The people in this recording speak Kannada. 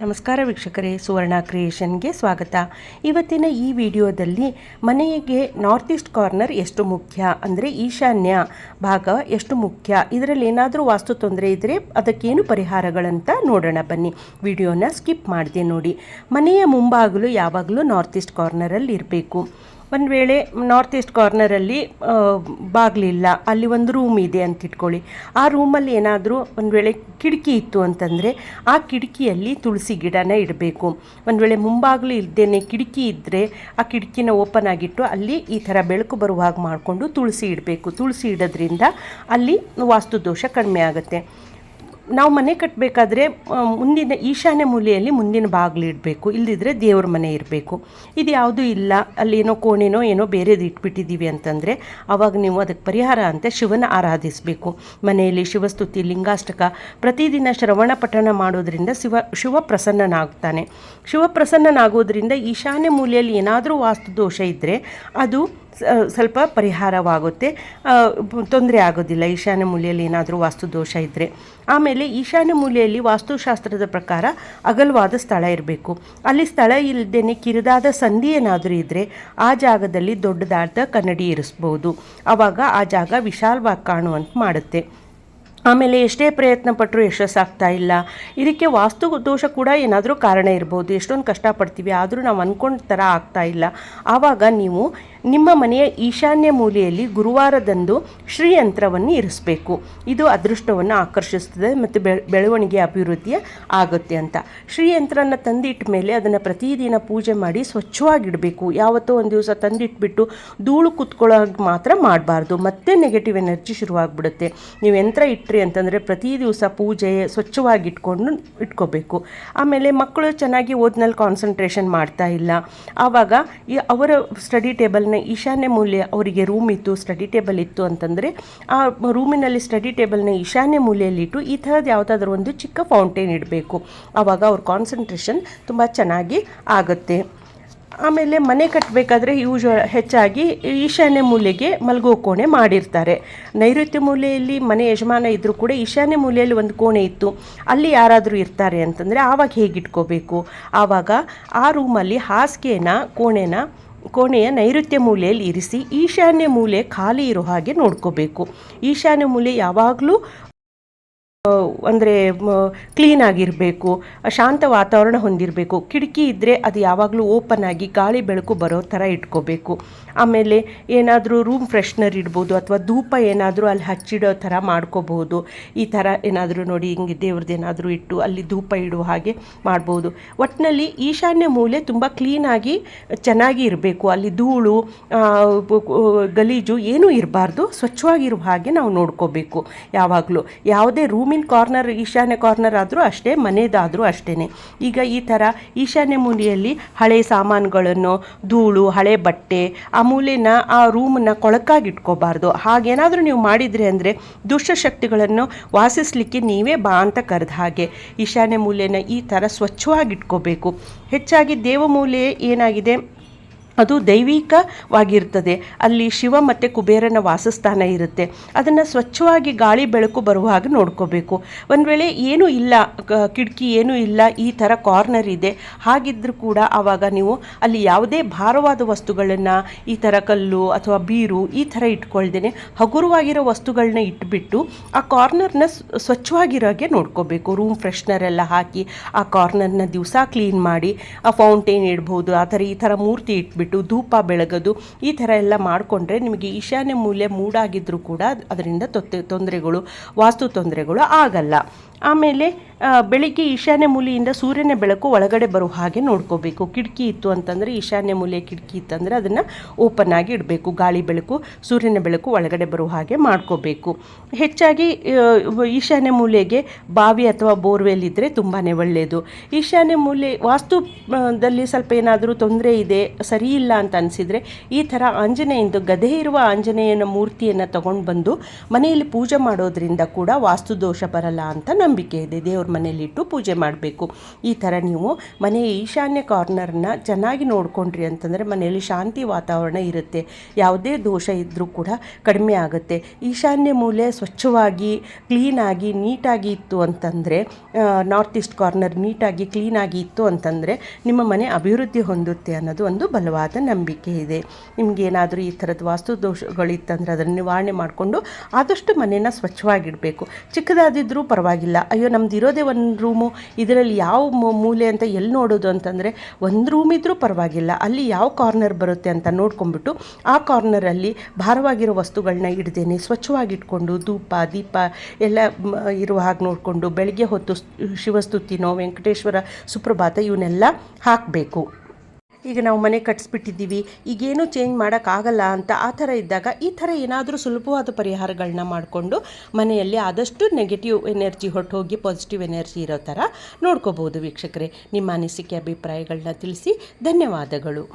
ನಮಸ್ಕಾರ ವೀಕ್ಷಕರೇ, ಸುವರ್ಣ ಕ್ರಿಯೇಷನ್ಗೆ ಸ್ವಾಗತ. ಇವತ್ತಿನ ಈ ವಿಡಿಯೋದಲ್ಲಿ ಮನೆಗೆ ನಾರ್ತ್ ಈಸ್ಟ್ ಕಾರ್ನರ್ ಎಷ್ಟು ಮುಖ್ಯ ಅಂದರೆ ಈಶಾನ್ಯ ಭಾಗ ಎಷ್ಟು ಮುಖ್ಯ, ಇದರಲ್ಲಿ ಏನಾದರೂ ವಾಸ್ತು ತೊಂದರೆ ಇದ್ದರೆ ಅದಕ್ಕೇನು ಪರಿಹಾರಗಳಂತ ನೋಡೋಣ ಬನ್ನಿ. ವಿಡಿಯೋನ ಸ್ಕಿಪ್ ಮಾಡಿದೆ ನೋಡಿ. ಮನೆಯ ಮುಂಭಾಗಲು ಯಾವಾಗಲೂ ನಾರ್ತ್ ಈಸ್ಟ್ ಕಾರ್ನರಲ್ಲಿ ಇರಬೇಕು ಒಂದು ವೇಳೆ ನಾರ್ತ್ ಈಸ್ಟ್ ಕಾರ್ನರಲ್ಲಿ ಬಾಗಿಲಿಲ್ಲ, ಅಲ್ಲಿ ಒಂದು ರೂಮ್ ಇದೆ ಅಂತ ಇಟ್ಕೊಳ್ಳಿ. ಆ ರೂಮಲ್ಲಿ ಏನಾದರೂ ಒಂದು ವೇಳೆ ಕಿಟಕಿ ಇತ್ತು ಅಂತಂದರೆ, ಆ ಕಿಟಕಿಯಲ್ಲಿ ತುಳಸಿ ಗಿಡನ ಇಡಬೇಕು. ಒಂದು ವೇಳೆ ಮುಂಬಾಗಿಲು ಇಲ್ಲದೇನೆ ಕಿಟಕಿ ಇದ್ದರೆ ಆ ಕಿಟಕಿನ ಓಪನ್ ಆಗಿಟ್ಟು ಅಲ್ಲಿ ಈ ಥರ ಬೆಳಕು ಬರುವ ಹಾಗೆ ಮಾಡಿಕೊಂಡು ತುಳಸಿ ಇಡಬೇಕು. ತುಳಸಿ ಇಡೋದ್ರಿಂದ ಅಲ್ಲಿ ವಾಸ್ತು ದೋಷ ಕಡಿಮೆ ಆಗುತ್ತೆ. ನಾವು ಮನೆ ಕಟ್ಟಬೇಕಾದ್ರೆ ಮುಂದಿನ ಈಶಾನ್ಯ ಮೂಲೆಯಲ್ಲಿ ಮುಂದಿನ ಬಾಗಿಲು ಇಡಬೇಕು. ಇಲ್ಲದಿದ್ದರೆ ದೇವ್ರ ಮನೆ ಇರಬೇಕು. ಇದು ಯಾವುದೂ ಇಲ್ಲ. ಅಲ್ಲಿ ಏನೋ ಕೋಣೆನೋ ಏನೋ ಬೇರೆದು ಇಟ್ಬಿಟ್ಟಿದ್ದೀವಿ ಅಂತಂದರೆ ಆವಾಗ ನೀವು ಅದಕ್ಕೆ ಪರಿಹಾರ ಅಂತ ಶಿವನ ಆರಾಧಿಸಬೇಕು. ಮನೆಯಲ್ಲಿ ಶಿವಸ್ತುತಿ, ಲಿಂಗಾಷ್ಟಕ ಪ್ರತಿದಿನ ಶ್ರವಣ ಪಠಣ ಮಾಡೋದ್ರಿಂದ ಶಿವ ಶಿವ ಪ್ರಸನ್ನನಾಗ್ತಾನೆ. ಶಿವ ಪ್ರಸನ್ನನಾಗೋದ್ರಿಂದ ಈಶಾನ್ಯ ಮೂಲೆಯಲ್ಲಿ ಏನಾದರೂ ವಾಸ್ತು ದೋಷ ಇದ್ದರೆ ಅದು ಸ್ವಲ್ಪ ಪರಿಹಾರವಾಗುತ್ತೆ. ತೊಂದರೆ ಆಗೋದಿಲ್ಲ. ಈಶಾನ್ಯ ಮೂಲೆಯಲ್ಲಿ ಏನಾದರೂ ವಾಸ್ತು ದೋಷ ಇದ್ದರೆ ಆಮೇಲೆ ಈಶಾನ್ಯ ಮೂಲೆಯಲ್ಲಿ ವಾಸ್ತುಶಾಸ್ತ್ರದ ಪ್ರಕಾರ ಅಗಲವಾದ ಸ್ಥಳ ಇರಬೇಕು. ಅಲ್ಲಿ ಸ್ಥಳ ಇಲ್ಲದೇ ಕಿರಿದಾದ ಸಂಧಿ ಏನಾದರೂ ಇದ್ದರೆ ಆ ಜಾಗದಲ್ಲಿ ದೊಡ್ಡದಾದ ಕನ್ನಡಿ ಇರಿಸ್ಬೋದು. ಆವಾಗ ಆ ಜಾಗ ವಿಶಾಲವಾಗಿ ಕಾಣುವಂತೆ ಮಾಡುತ್ತೆ. ಆಮೇಲೆ ಎಷ್ಟೇ ಪ್ರಯತ್ನ ಪಟ್ಟರು ಯಶಸ್ಸಾಗ್ತಾ ಇಲ್ಲ. ಇದಕ್ಕೆ ವಾಸ್ತು ದೋಷ ಕೂಡ ಏನಾದರೂ ಕಾರಣ ಇರ್ಬೋದು. ಎಷ್ಟೊಂದು ಕಷ್ಟಪಡ್ತೀವಿ, ಆದರೂ ನಾವು ಅಂದ್ಕೊಂಡ ಥರ ಆಗ್ತಾ ಇಲ್ಲ. ಆವಾಗ ನೀವು ನಿಮ್ಮ ಮನೆಯ ಈಶಾನ್ಯ ಮೂಲೆಯಲ್ಲಿ ಗುರುವಾರದಂದು ಶ್ರೀಯಂತ್ರವನ್ನು ಇರಿಸಬೇಕು. ಇದು ಅದೃಷ್ಟವನ್ನು ಆಕರ್ಷಿಸ್ತದೆ ಮತ್ತು ಬೆಳ ಬೆಳವಣಿಗೆ ಅಭಿವೃದ್ಧಿಯ ಆಗುತ್ತೆ ಅಂತ. ಶ್ರೀಯಂತ್ರನ ತಂದಿಟ್ಟ ಮೇಲೆ ಅದನ್ನು ಪ್ರತಿದಿನ ಪೂಜೆ ಮಾಡಿ ಸ್ವಚ್ಛವಾಗಿಡಬೇಕು. ಯಾವತ್ತೋ ಒಂದು ದಿವಸ ತಂದಿಟ್ಬಿಟ್ಟು ಧೂಳು ಕುತ್ಕೊಳ್ಳೋ ಮಾತ್ರ ಮಾಡಬಾರ್ದು. ಮತ್ತೆ ನೆಗೆಟಿವ್ ಎನರ್ಜಿ ಶುರುವಾಗ್ಬಿಡುತ್ತೆ. ನೀವು ಯಂತ್ರ ಇಟ್ರಿ ಅಂತಂದರೆ ಪ್ರತಿ ದಿವಸ ಪೂಜೆ ಸ್ವಚ್ಛವಾಗಿ ಇಟ್ಕೊಂಡು ಇಟ್ಕೋಬೇಕು. ಆಮೇಲೆ ಮಕ್ಕಳು ಚೆನ್ನಾಗಿ ಓದ್ನಲ್ಲಿ ಕಾನ್ಸಂಟ್ರೇಷನ್ ಮಾಡ್ತಾ ಇಲ್ಲ. ಆವಾಗ ಈ ಅವರ ಸ್ಟಡಿ ಟೇಬಲ್ನ ಈಶಾನ್ಯ ಮೂಲೆ ಅವರಿಗೆ ರೂಮ್ ಇತ್ತು ಸ್ಟಡಿ ಟೇಬಲ್ ಇತ್ತು ಅಂತಂದರೆ, ಆ ರೂಮಿನಲ್ಲಿ ಸ್ಟಡಿ ಟೇಬಲ್ನ ಈಶಾನ್ಯ ಮೂಲೆಯಲ್ಲಿಟ್ಟು ಈ ಥರದ್ದು ಯಾವುದಾದ್ರೂ ಒಂದು ಚಿಕ್ಕ ಫೌಂಟೇನ್ ಇಡಬೇಕು. ಆವಾಗ ಅವ್ರ ಕಾನ್ಸಂಟ್ರೇಷನ್ ತುಂಬ ಚೆನ್ನಾಗಿ ಆಗುತ್ತೆ. ಆಮೇಲೆ ಮನೆ ಕಟ್ಟಬೇಕಾದ್ರೆ ಯೂಜ್ ಹೆಚ್ಚಾಗಿ ಈಶಾನ್ಯ ಮೂಲೆಗೆ ಮಲಗೋ ಕೋಣೆ ಮಾಡಿರ್ತಾರೆ. ನೈಋತ್ಯ ಮೂಲೆಯಲ್ಲಿ ಮನೆ ಯಜಮಾನ ಇದ್ದರೂ ಕೂಡ ಈಶಾನ್ಯ ಮೂಲೆಯಲ್ಲಿ ಒಂದು ಕೋಣೆ ಇತ್ತು. ಅಲ್ಲಿ ಯಾರಾದರೂ ಇರ್ತಾರೆ ಅಂತಂದರೆ ಆವಾಗ ಹೇಗಿಟ್ಕೋಬೇಕು? ಆವಾಗ ಆ ರೂಮಲ್ಲಿ ಹಾಸಿಗೆನ, ಕೋಣೆನ ಕೋಣೆಯ ನೈಋತ್ಯ ಮೂಲೆಯಲ್ಲಿ ಇರಿಸಿ ಈಶಾನ್ಯ ಮೂಲೆ ಖಾಲಿ ಇರೋ ಹಾಗೆ ನೋಡ್ಕೋಬೇಕು. ಈಶಾನ್ಯ ಮೂಲೆ ಯಾವಾಗಲೂ ಅಂದರೆ ಕ್ಲೀನ್ ಆಗಿರಬೇಕು, ಶಾಂತ ವಾತಾವರಣ ಹೊಂದಿರಬೇಕು. ಕಿಟಕಿ ಇದ್ದರೆ ಅದು ಯಾವಾಗಲೂ ಓಪನ್ ಆಗಿ ಗಾಳಿ ಬೆಳಕು ಬರೋ ಥರ ಇಟ್ಕೋಬೇಕು. ಆಮೇಲೆ ಏನಾದರೂ ರೂಮ್ ಫ್ರೆಶ್ನರ್ ಇಡ್ಬೋದು ಅಥವಾ ಧೂಪ ಏನಾದರೂ ಅಲ್ಲಿ ಹಚ್ಚಿಡೋ ಥರ ಮಾಡ್ಕೋಬಹುದು. ಈ ಥರ ಏನಾದರೂ ನೋಡಿ ಹಿಂಗೆ ದೇವ್ರದ್ದು ಏನಾದರೂ ಇಟ್ಟು ಅಲ್ಲಿ ಧೂಪ ಇಡುವ ಹಾಗೆ ಮಾಡ್ಬೋದು. ಒಟ್ಟಿನಲ್ಲಿ ಈಶಾನ್ಯ ಮೂಲೆ ತುಂಬ ಕ್ಲೀನಾಗಿ ಚೆನ್ನಾಗಿ ಇರಬೇಕು. ಅಲ್ಲಿ ಧೂಳು ಗಲೀಜು ಏನೂ ಇರಬಾರ್ದು. ಸ್ವಚ್ಛವಾಗಿರುವ ಹಾಗೆ ನಾವು ನೋಡ್ಕೋಬೇಕು ಯಾವಾಗಲೂ. ಯಾವುದೇ ಕಾರ್ನರ್, ಈಶಾನ್ಯ ಕಾರ್ನರ್ ಆದರೂ ಅಷ್ಟೇ ಮನೆಯದಾದರೂ ಅಷ್ಟೇ ಈಗ ಈ ಥರ ಈಶಾನ್ಯ ಮೂಲೆಯಲ್ಲಿ ಹಳೆ ಸಾಮಾನುಗಳನ್ನು, ಧೂಳು, ಹಳೆ ಬಟ್ಟೆ, ಆ ಮೂಲೆನ, ಆ ರೂಮನ್ನ ಕೊಳಕಾಗಿ ಇಟ್ಕೋಬಾರ್ದು ಹಾಗೇನಾದರೂ ನೀವು ಮಾಡಿದರೆ ಅಂದರೆ ದುಷ್ಟಶಕ್ತಿಗಳನ್ನು ವಾಸಿಸಲಿಕ್ಕೆ ನೀವೇ ಬಾ ಅಂತ ಕರೆದ ಹಾಗೆ. ಈಶಾನ್ಯ ಮೂಲೆನ ಈ ಥರ ಸ್ವಚ್ಛವಾಗಿ ಇಟ್ಕೋಬೇಕು ಹೆಚ್ಚಾಗಿ ದೇವಮೂಲೆ ಏನಾಗಿದೆ? ಅದು ದೈವಿಕವಾಗಿರ್ತದೆ. ಅಲ್ಲಿ ಶಿವ ಮತ್ತು ಕುಬೇರನ ವಾಸಸ್ಥಾನ ಇರುತ್ತೆ. ಅದನ್ನು ಸ್ವಚ್ಛವಾಗಿ ಗಾಳಿ ಬೆಳಕು ಬರುವ ಹಾಗೆ ನೋಡ್ಕೋಬೇಕು. ಒಂದು ವೇಳೆ ಏನೂ ಇಲ್ಲ ಕಿಟಕಿ ಏನೂ ಇಲ್ಲ, ಈ ಥರ ಕಾರ್ನರ್ ಇದೆ ಹಾಗಿದ್ದರೂ ಕೂಡ ಆವಾಗ ನೀವು ಅಲ್ಲಿ ಯಾವುದೇ ಭಾರವಾದ ವಸ್ತುಗಳನ್ನು, ಈ ಥರ ಕಲ್ಲು ಅಥವಾ ಬೀರು ಈ ಥರ ಇಟ್ಕೊಳ್ದೇನೆ ಹಗುರವಾಗಿರೋ ವಸ್ತುಗಳನ್ನ ಇಟ್ಬಿಟ್ಟು ಆ ಕಾರ್ನರ್ನ ಹಾಗೆ ನೋಡ್ಕೋಬೇಕು. ರೂಮ್ ಫ್ರೆಶ್ನರ್ ಎಲ್ಲ ಹಾಕಿ ಆ ಕಾರ್ನರ್ನ ದಿವಸ ಕ್ಲೀನ್ ಮಾಡಿ, ಆ ಫೌಂಟೇನ್ ಇಡ್ಬೋದು, ಆ ಥರ ಈ ಥರ ಮೂರ್ತಿ ಇಟ್ಬಿಟ್ಟು ಧೂಪ ಬೆಳಗೋದು ಈ ಥರ ಎಲ್ಲ ಮಾಡಿಕೊಂಡ್ರೆ ನಿಮಗೆ ಈಶಾನ್ಯ ಮೂಲೆ ಮೂಡಾಗಿದ್ದರೂ ಕೂಡ ಅದರಿಂದ ತೊತ್ತೆ ತೊಂದರೆಗಳು, ವಾಸ್ತು ತೊಂದರೆಗಳು ಆಗಲ್ಲ. ಆಮೇಲೆ ಬೆಳಿಗ್ಗೆ ಈಶಾನ್ಯ ಮೂಲೆಯಿಂದ ಸೂರ್ಯನ ಬೆಳಕು ಒಳಗಡೆ ಬರೋ ಹಾಗೆ ನೋಡ್ಕೋಬೇಕು. ಕಿಟಕಿ ಇತ್ತು ಅಂತಂದರೆ ಈಶಾನ್ಯ ಮೂಲೆಯ ಕಿಟಕಿ ಇತ್ತಂದರೆ ಅದನ್ನು ಓಪನ್ ಆಗಿ ಇಡಬೇಕು. ಗಾಳಿ ಬೆಳಕು, ಸೂರ್ಯನ ಬೆಳಕು ಒಳಗಡೆ ಬರೋ ಹಾಗೆ ಮಾಡ್ಕೋಬೇಕು. ಹೆಚ್ಚಾಗಿ ಈಶಾನ್ಯ ಮೂಲೆಗೆ ಬಾವಿ ಅಥವಾ ಬೋರ್ವೆಲ್ ಇದ್ದರೆ ತುಂಬಾ ಒಳ್ಳೆಯದು ಈಶಾನ್ಯ ಮೂಲೆ ವಾಸ್ತು ದಲ್ಲಿ ಸ್ವಲ್ಪ ಏನಾದರೂ ತೊಂದರೆ ಇದೆ, ಸರಿ ಇಲ್ಲ ಅಂತ ಅನಿಸಿದರೆ ಈ ಥರ ಆಂಜನೇಯಂದು ಗದೆ ಇರುವ ಆಂಜನೇಯನ ಮೂರ್ತಿಯನ್ನು ತಗೊಂಡು ಬಂದು ಮನೆಯಲ್ಲಿ ಪೂಜೆ ಮಾಡೋದ್ರಿಂದ ಕೂಡ ವಾಸ್ತು ದೋಷ ಬರಲ್ಲ ಅಂತ ನಂಬಿಕೆ ಇದೆ. ದೇವ್ರ ಮನೆಯಲ್ಲಿಟ್ಟು ಪೂಜೆ ಮಾಡಬೇಕು. ಈ ಥರ ನೀವು ಮನೆಯ ಈಶಾನ್ಯ ಕಾರ್ನರ್ನ ಚೆನ್ನಾಗಿ ನೋಡ್ಕೊಂಡ್ರಿ ಅಂತಂದರೆ ಮನೆಯಲ್ಲಿ ಶಾಂತಿ ವಾತಾವರಣ ಇರುತ್ತೆ. ಯಾವುದೇ ದೋಷ ಇದ್ದರೂ ಕೂಡ ಕಡಿಮೆ ಆಗುತ್ತೆ. ಈಶಾನ್ಯ ಮೂಲೆ ಸ್ವಚ್ಛವಾಗಿ, ಕ್ಲೀನಾಗಿ, ನೀಟಾಗಿ ಇತ್ತು ಅಂತಂದರೆ ನಾರ್ತ್ ಈಸ್ಟ್ ಕಾರ್ನರ್ ನೀಟಾಗಿ, ಕ್ಲೀನಾಗಿ ಇತ್ತು ಅಂತಂದರೆ ನಿಮ್ಮ ಮನೆ ಅಭಿವೃದ್ಧಿ ಹೊಂದುತ್ತೆ ಅನ್ನೋದು ಒಂದು ಬಲವಾದ ನಂಬಿಕೆ ಇದೆ. ನಿಮಗೇನಾದರೂ ಈ ಥರದ ವಾಸ್ತು ದೋಷಗಳಿತ್ತಂದರೆ ಅದನ್ನು ನಿವಾರಣೆ ಮಾಡಿಕೊಂಡು ಆದಷ್ಟು ಮನೇನ ಸ್ವಚ್ಛವಾಗಿಡಬೇಕು. ಚಿಕ್ಕದಾದಿದ್ದರೂ ಪರವಾಗಿಲ್ಲ. ಅಯ್ಯೋ ನಮ್ದು ಒಂದು ರೂಮು, ಇದರಲ್ಲಿ ಯಾವ ಮೂಲೆ ಅಂತ ಎಲ್ಲಿ ನೋಡೋದು ಅಂತಂದರೆ ಒಂದು ರೂಮ್ ಇದ್ದರೂ ಪರವಾಗಿಲ್ಲ. ಅಲ್ಲಿ ಯಾವ ಕಾರ್ನರ್ ಬರುತ್ತೆ ಅಂತ ನೋಡ್ಕೊಂಬಿಟ್ಟು ಆ ಕಾರ್ನರಲ್ಲಿ ಭಾರವಾಗಿರೋ ವಸ್ತುಗಳನ್ನ ಇಡ್ದೇನೆ ಸ್ವಚ್ಛವಾಗಿಟ್ಕೊಂಡು ಧೂಪ, ದೀಪ ಎಲ್ಲ ಇರುವ ಹಾಗೆ ನೋಡಿಕೊಂಡು ಬೆಳಗ್ಗೆ ಹೊತ್ತು ಶಿವಸ್ತುತಿನೋ ವೆಂಕಟೇಶ್ವರ ಸುಪ್ರಭಾತ ಇವನ್ನೆಲ್ಲ ಹಾಕಬೇಕು. ಈಗ ನಾವು ಮನೆ ಕಟ್ಸ್ಬಿಟ್ಟಿದ್ದೀವಿ, ಈಗೇನು ಚೇಂಜ್ ಮಾಡೋಕ್ಕಾಗಲ್ಲ ಅಂತ ಆ ಥರ ಇದ್ದಾಗ ಈ ಥರ ಏನಾದರೂ ಸುಲಭವಾದ ಪರಿಹಾರಗಳನ್ನ ಮಾಡಿಕೊಂಡು ಮನೆಯಲ್ಲಿ ಆದಷ್ಟು ನೆಗೆಟಿವ್ ಎನರ್ಜಿ ಹೊರಟೋಗಿ ಪಾಸಿಟಿವ್ ಎನರ್ಜಿ ಇರೋ ಥರ ನೋಡ್ಕೋಬೋದು ವೀಕ್ಷಕರೇ. ನಿಮ್ಮ ಅನಿಸಿಕೆ ಅಭಿಪ್ರಾಯಗಳನ್ನ ತಿಳಿಸಿ ಧನ್ಯವಾದಗಳು.